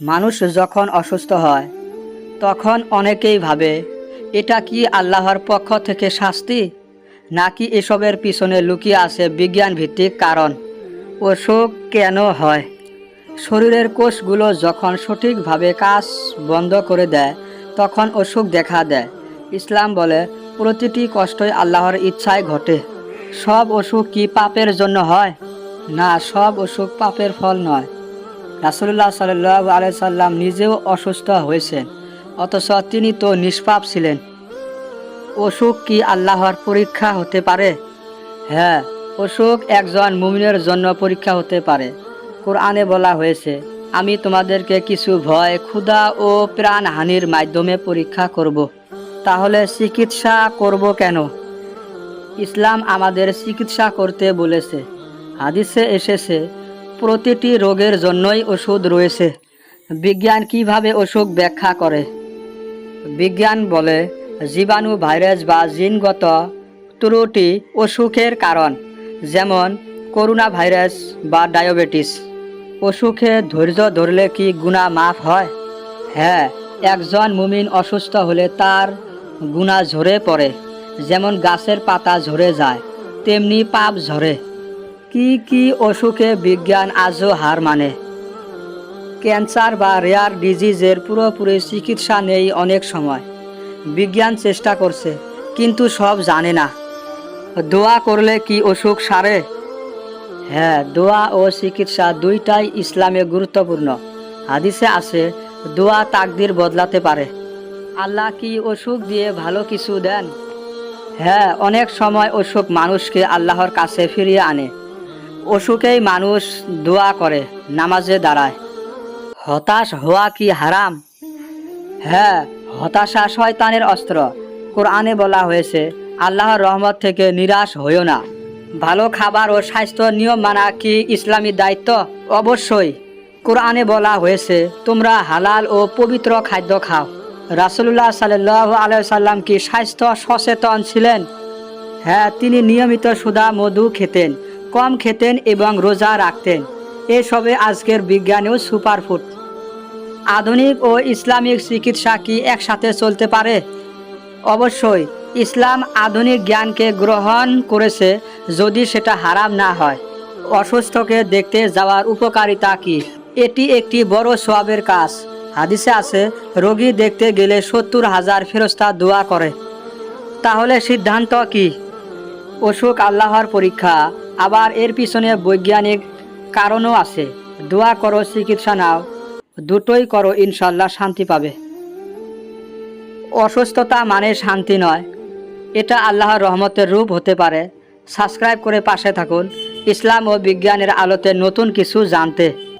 মানুষ যখন অসুস্থ হয়, তখন অনেকেই ভাবে, এটা কি আল্লাহর পক্ষ থেকে শাস্তি? নাকি এসবের পিছনে লুকিয়ে আছে বিজ্ঞান ভিত্তিক কারণ? অসুখ কেন হয়? শরীরের কোষগুলো যখন সঠিকভাবে কাজ বন্ধ করে দেয়, তখন অসুখ দেখা দেয়। ইসলাম বলে, প্রতিটি কষ্টই আল্লাহর ইচ্ছায় ঘটে। সব অসুখ কি পাপের জন্য হয়? না, সব অসুখ পাপের ফল নয়। রাসুল্লাহ সাল্লাহ আলাই সাল্লাম নিজেও অসুস্থ হয়েছেন অথচ তিনি তো নিষ্পাপ ছিলেন। অসুখ কি আল্লাহর পরীক্ষা হতে পারে? হ্যাঁ অসুখ একজন মুমিনের জন্য পরীক্ষা হতে পারে। কোরআনে বলা হয়েছে, আমি তোমাদেরকে কিছু ভয়, ক্ষুধা ও প্রাণহানির মাধ্যমে পরীক্ষা করব। তাহলে চিকিৎসা করব কেন? ইসলাম আমাদের চিকিৎসা করতে বলেছে। হাদিসে এসেছে প্রতিটি রোগের জন্যই ওষুধ রয়েছে। বিজ্ঞান কীভাবে অসুখ ব্যাখ্যা করে? বিজ্ঞান বলে জীবাণু ভাইরাস বা জিনগত ত্রুটি অসুখের কারণ, যেমন করোনা ভাইরাস বা ডায়াবেটিস। অসুখে ধৈর্য ধরলে কি গুণা মাফ হয়? হ্যাঁ একজন মুমিন অসুস্থ হলে তার গুণা ঝরে পড়ে, যেমন গাছের পাতা ঝরে যায়, তেমনি পাপ ঝরে। কি কি অসুখে বিজ্ঞান আজও হার মানে? ক্যান্সার বা রেয়ার ডিজিজের পুরোপুরি চিকিৎসা নেই অনেক সময়। বিজ্ঞান চেষ্টা করছে, কিন্তু সব জানে না। দোয়া করলে কি অসুখ সারে? হ্যাঁ দোয়া ও চিকিৎসা দুইটাই ইসলামে গুরুত্বপূর্ণ। হাদিসে আছে, দোয়া তাকদির বদলাতে পারে। আল্লাহ কি অসুখ দিয়ে ভালো কিছু দেন? হ্যাঁ অনেক সময় অসুখ মানুষকে আল্লাহর কাছে ফিরিয়ে আনে। অসুখেই মানুষ দোয়া করে, নামাজে দাঁড়ায়। হতাশ হওয়া কি হারাম? হ্যাঁ হতাশা শয়তানের অস্ত্র। কোরআনে বলা হয়েছে, আল্লাহর রহমত থেকে নিরাশ হইও না। ভালো খাবার ও স্বাস্থ্য নিয়ম মানা কি ইসলামী দায়িত্ব? অবশ্যই। কোরআনে বলা হয়েছে, তোমরা হালাল ও পবিত্র খাদ্য খাও। রাসুল্লাহ সাল্লাহ আলাইসাল্লাম কি স্বাস্থ্য সচেতন ছিলেন? হ্যাঁ তিনি নিয়মিত সুদা মধু খেতেন। কম খেতেন এবং রোজা রাখতেন। এসবে আজকের বিজ্ঞানেও সুপারফুড। আধুনিক ও ইসলামিক চিকিৎসা কি একসাথে চলতে পারে? অবশ্যই, ইসলাম আধুনিক জ্ঞানকে গ্রহণ করেছে যদি সেটা হারাম না হয়। অসুস্থকে দেখতে যাওয়ার উপকারিতা কি? এটি একটি বড় সোয়াবের কাজ। হাদিসে আছে, রোগী দেখতে গেলে সত্তর হাজার ফেরস্তা দোয়া করে। তাহলে সিদ্ধান্ত কি? অসুখ আল্লাহর পরীক্ষা। আবার এর পিছনে বৈজ্ঞানিক কারণও আছে। দোয়া করো, চিকিৎসা নাও। দুটোই করো ইনশাল্লাহ শান্তি পাবে। অসুস্থতা মানে শান্তি নয়। এটা আল্লাহর রহমতের রূপ হতে পারে। সাবস্ক্রাইব করে পাশে থাকুন। ইসলাম ও বিজ্ঞানের আলোতে নতুন কিছু জানতে।